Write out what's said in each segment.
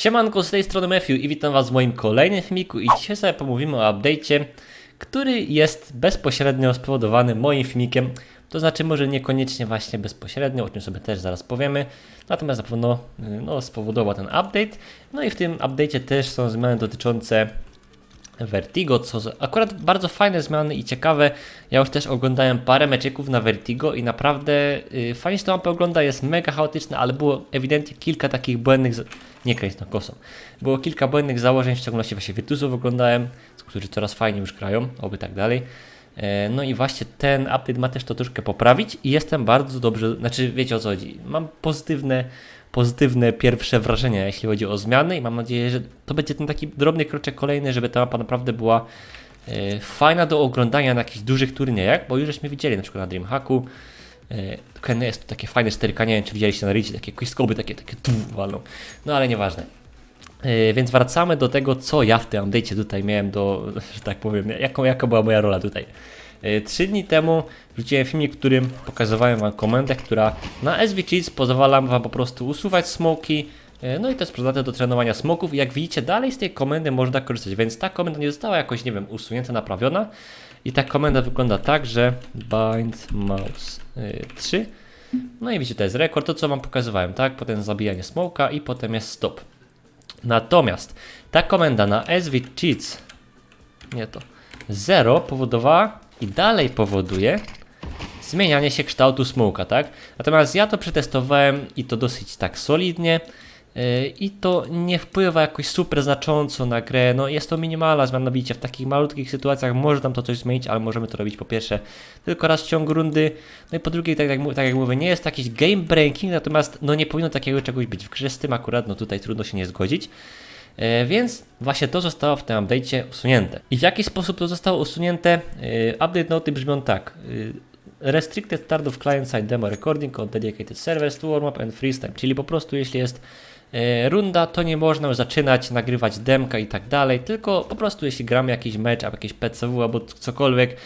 Siemanko, z tej strony Matthew i witam Was w moim kolejnym filmiku i dzisiaj sobie pomówimy o update'cie, który jest bezpośrednio spowodowany moim filmikiem, to znaczy może niekoniecznie właśnie bezpośrednio, o czym sobie też zaraz powiemy, natomiast na pewno y, no, spowodował ten update, no i w tym update'cie też są zmiany dotyczące Vertigo, co akurat bardzo fajne zmiany i ciekawe. Ja już też oglądałem parę meczyków na Vertigo i naprawdę y, fajnie się to mapę ogląda, jest mega chaotyczne, ale było ewidentnie kilka takich błędnych, nie kręć na kosą, było kilka błędnych założeń, w szczególności właśnie Virtusów oglądałem, którzy coraz fajniej już grają, oby tak dalej. E, No i właśnie ten update ma też to troszkę poprawić i jestem bardzo dobrze, znaczy wiecie o co chodzi, mam pozytywne, pozytywne pierwsze wrażenia, jeśli chodzi o zmiany i mam nadzieję, że to będzie ten taki drobny kroczek kolejny, żeby ta mapa naprawdę była e, fajna do oglądania na jakichś dużych turniejach, bo już żeśmy widzieli na przykład na Dreamhacku, e, tylko jest to takie fajne sterykanie, nie wiem czy widzieliście na Ricie, takie quiskoby, takie, takie walą, no ale nieważne. E, Więc wracamy do tego, co ja w tym update'cie tutaj miałem do, że tak powiem, jaką, jaka była moja rola tutaj. E, Trzy dni temu wrzuciłem filmik, w którym pokazywałem Wam komendę, która na SV Cheats pozwala Wam po prostu usuwać smoki, e, no i jest przydatne do trenowania smoków jak widzicie dalej z tej komendy można korzystać, więc ta komenda nie została jakoś, nie wiem, usunięta, naprawiona i ta komenda wygląda tak, że bind mouse e, 3 no i widzicie, to jest rekord, to co Wam pokazywałem, tak? Potem zabijanie smoka i potem jest stop. Natomiast ta komenda na SV Cheats, nie to, 0 powodowała i dalej powoduje zmienianie się kształtu smoka, tak? Natomiast ja to przetestowałem i to dosyć tak solidnie yy, i to nie wpływa jakoś super znacząco na grę, no jest to minimalna zmiana, widzicie, w takich malutkich sytuacjach może tam to coś zmienić, ale możemy to robić po pierwsze tylko raz w ciągu rundy, no i po drugie, tak jak, tak jak mówię, nie jest to jakiś game breaking, natomiast no nie powinno takiego czegoś być w grze, z tym akurat no tutaj trudno się nie zgodzić. E, Więc właśnie to zostało w tym update'cie usunięte. I w jaki sposób to zostało usunięte? E, Update noty brzmią tak. e, Restricted start of client-side demo recording on dedicated servers to warm-up and freeze time. Czyli po prostu jeśli jest runda, to nie można już zaczynać nagrywać demka i tak dalej, tylko po prostu jeśli gramy jakiś mecz, albo jakieś PCW, albo cokolwiek,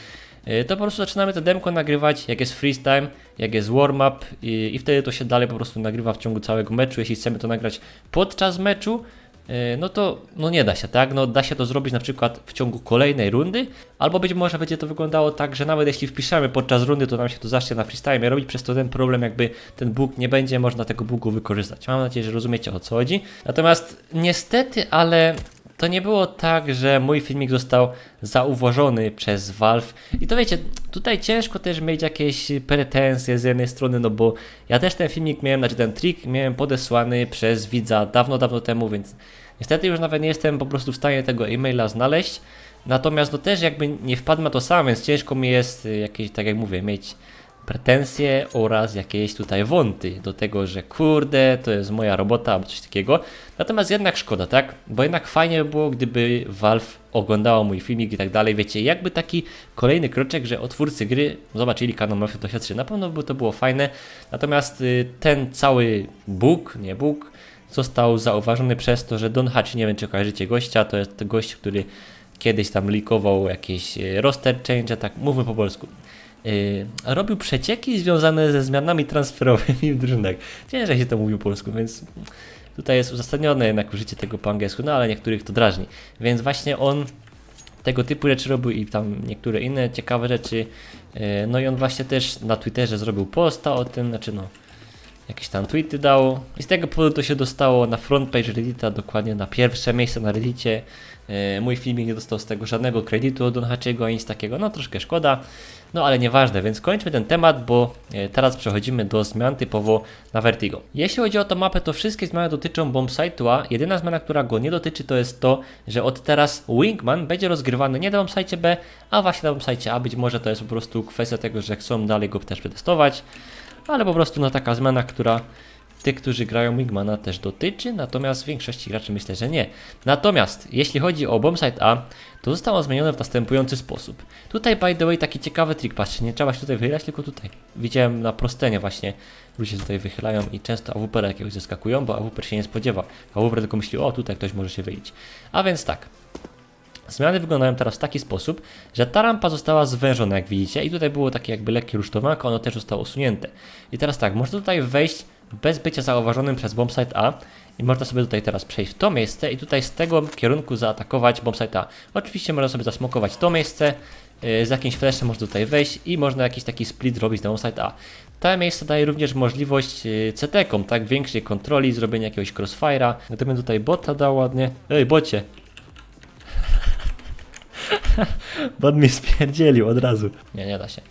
to po prostu zaczynamy to demko nagrywać, jak jest freeze time, jak jest warm-up i, i wtedy to się dalej po prostu nagrywa w ciągu całego meczu. Jeśli chcemy to nagrać podczas meczu, no to no nie da się, tak? No da się to zrobić na przykład w ciągu kolejnej rundy, albo być może będzie to wyglądało tak, że nawet jeśli wpiszemy podczas rundy, to nam się to zacznie na freestyle robić, przez to ten problem jakby ten bóg nie będzie można tego bugu wykorzystać. Mam nadzieję, że rozumiecie o co chodzi. Natomiast niestety, ale to nie było tak, że mój filmik został zauważony przez Valve. I to wiecie, tutaj ciężko też mieć jakieś pretensje z jednej strony, no bo ja też ten filmik miałem, znaczy ten trik miałem podesłany przez widza dawno, dawno temu, więc niestety już nawet nie jestem po prostu w stanie tego e-maila znaleźć. Natomiast no też jakby nie wpadł na to sam, więc ciężko mi jest y, jakieś, tak jak mówię, mieć pretensje oraz jakieś tutaj wąty do tego, że kurde, to jest moja robota albo coś takiego. Natomiast jednak szkoda, tak? Bo jednak fajnie by było, gdyby Valve oglądało mój filmik i tak dalej. Wiecie, jakby taki kolejny kroczek, że otwórcy gry zobaczyli kanał Mafia 23. Na pewno by to było fajne. Natomiast y, ten cały bóg, nie bóg, został zauważony przez to, że Don Hatch, nie wiem czy kojarzycie gościa, to jest gość, który kiedyś tam likował jakieś y, roster change, tak mówmy po polsku. Yy, robił przecieki związane ze zmianami transferowymi w drużynach. Ciężej się to mówi po polsku, więc tutaj jest uzasadnione jednak użycie tego po angielsku, no ale niektórych to drażni. Więc właśnie on tego typu rzeczy robił i tam niektóre inne ciekawe rzeczy. Yy, No i on właśnie też na Twitterze zrobił posta o tym, znaczy no jakieś tam tweety dał. I z tego powodu to się dostało na frontpage Reddita, dokładnie na pierwsze miejsce na Reddicie. E, Mój filmik nie dostał z tego żadnego kredytu od Don Hachiego, nic takiego, no troszkę szkoda, no ale nieważne, więc kończmy ten temat, bo e, teraz przechodzimy do zmian typowo na Vertigo. Jeśli chodzi o tą mapę, to wszystkie zmiany dotyczą bombsite'u, a jedyna zmiana, która go nie dotyczy, to jest to, że od teraz Wingman będzie rozgrywany nie na bombsite B, a właśnie na bombsite A, być może to jest po prostu kwestia tego, że chcą dalej go też przetestować, ale po prostu no taka zmiana, która tych, którzy grają Wingmana też dotyczy, natomiast większości graczy myślę, że nie. Natomiast jeśli chodzi o Bombsite A, to zostało zmienione w następujący sposób. Tutaj by the way taki ciekawy trik, patrzcie, nie trzeba się tutaj wychylać, tylko tutaj. Widziałem na prostenie właśnie, ludzie tutaj wychylają i często AWP jakiegoś zeskakują, bo AWP się nie spodziewa. AWP tylko myśli, o tutaj ktoś może się wyjść. A więc tak, Zmiany wyglądają teraz w taki sposób, że ta rampa została zwężona, jak widzicie, i tutaj było takie jakby lekkie rusztowanko, ono też zostało usunięte. I teraz tak, można tutaj wejść bez bycia zauważonym przez bombsite A i można sobie tutaj teraz przejść w to miejsce i tutaj z tego kierunku zaatakować bombsite A. Oczywiście można sobie zasmokować to miejsce, yy, z jakimś flashem można tutaj wejść i można jakiś taki split zrobić na bombsite A. To miejsce daje również możliwość yy, CT-kom, tak, większej kontroli, zrobienia jakiegoś crossfire'a. Gdybym tutaj bota dał ładnie. Ej, bocie! Bot mi spierdzielił od razu. Nie, nie da się.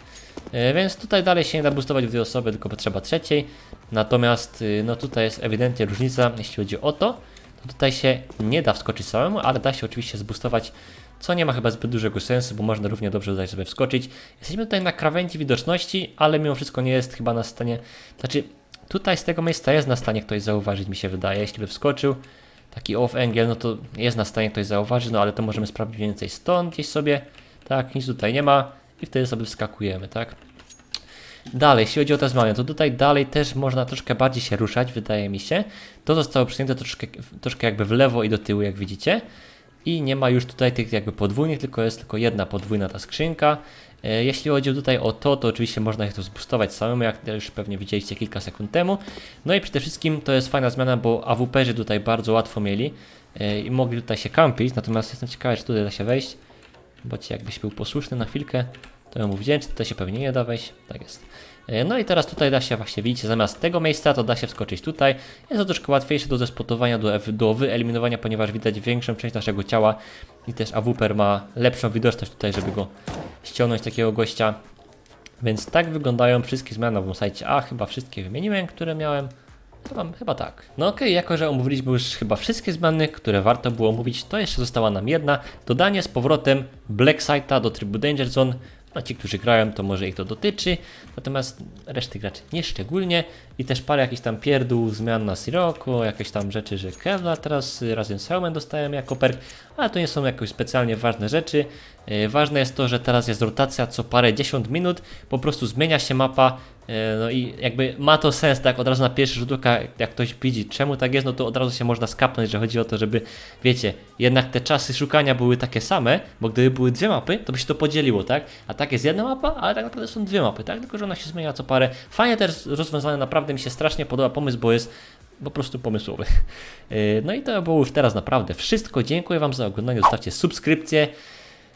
E, Więc tutaj dalej się nie da boostować w dwie osoby, tylko potrzeba trzeciej. Natomiast y, no tutaj jest ewidentnie różnica, jeśli chodzi o to. To tutaj się nie da wskoczyć samemu, ale da się oczywiście zboostować, co nie ma chyba zbyt dużego sensu, bo można równie dobrze tutaj sobie wskoczyć. Jesteśmy tutaj na krawędzi widoczności, ale mimo wszystko nie jest chyba na stanie. Znaczy, tutaj z tego miejsca jest na stanie ktoś zauważyć, mi się wydaje, jeśli by wskoczył. Taki off angle, no to jest na stanie ktoś zauważyć, no ale to możemy sprawdzić więcej stąd gdzieś sobie. Tak, nic tutaj nie ma i wtedy sobie wskakujemy, tak? Dalej, jeśli chodzi o te zmiany, to tutaj dalej też można troszkę bardziej się ruszać, wydaje mi się. To zostało przesunięte troszkę, troszkę jakby w lewo i do tyłu, jak widzicie. I nie ma już tutaj tych jakby podwójnych, tylko jest tylko jedna podwójna ta skrzynka. E, Jeśli chodzi tutaj o to, to oczywiście można ich to zboostować samemu, jak już pewnie widzieliście kilka sekund temu. No i przede wszystkim to jest fajna zmiana, bo AWP-zy tutaj bardzo łatwo mieli e, i mogli tutaj się kampić, natomiast jestem ciekawy, czy tutaj da się wejść, bo ci jakbyś był posłuszny na chwilkę, to mu wdzięczny, tutaj się pewnie nie da wejść, tak jest. E, No i teraz tutaj da się właśnie, widzicie, zamiast tego miejsca to da się wskoczyć tutaj. Jest to troszkę łatwiejsze do zespotowania, do, do wyeliminowania, ponieważ widać większą część naszego ciała i też AWP ma lepszą widoczność tutaj, żeby go ściągnąć takiego gościa. Więc tak wyglądają wszystkie zmiany na website. A chyba wszystkie wymieniłem, które miałem. Chyba, chyba tak. No okej, jako że omówiliśmy już chyba wszystkie zmiany, które warto było omówić, to jeszcze została nam jedna. Dodanie z powrotem Black Site'a do trybu Danger Zone. No ci, którzy grają, to może ich to dotyczy, natomiast reszty graczy nie szczególnie. I też parę jakichś tam pierdół, zmian na Sirocco, jakieś tam rzeczy, że Kevlar teraz y, razem z Helmem dostałem jako perk, ale to nie są jakoś specjalnie ważne rzeczy. Yy, ważne jest to, że teraz jest rotacja co parę dziesiąt minut, po prostu zmienia się mapa, yy, no i jakby ma to sens, tak od razu na pierwszy rzut oka, jak ktoś widzi czemu tak jest, no to od razu się można skapnąć, że chodzi o to, żeby, wiecie, jednak te czasy szukania były takie same, bo gdyby były dwie mapy, to by się to podzieliło, tak? A tak jest jedna mapa, ale tak naprawdę są dwie mapy, tak? Tylko, że ona się zmienia co parę. Fajnie też rozwiązane, naprawdę mi się strasznie podoba pomysł, bo jest po prostu pomysłowy. Yy, No i to było już teraz naprawdę wszystko. Dziękuję Wam za oglądanie. Zostawcie subskrypcję.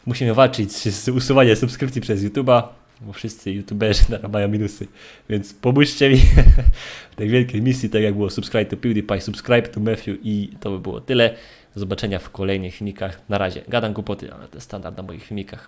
Musimy walczyć z usuwaniem subskrypcji przez YouTube'a, bo wszyscy YouTuberzy narabiają minusy. Więc pomóżcie mi w tej wielkiej misji, tak jak było subscribe to PewDiePie, subscribe to Matthew i to by było tyle. Do zobaczenia w kolejnych filmikach. Na razie. Gadam głupoty, ale to standard na moich filmikach.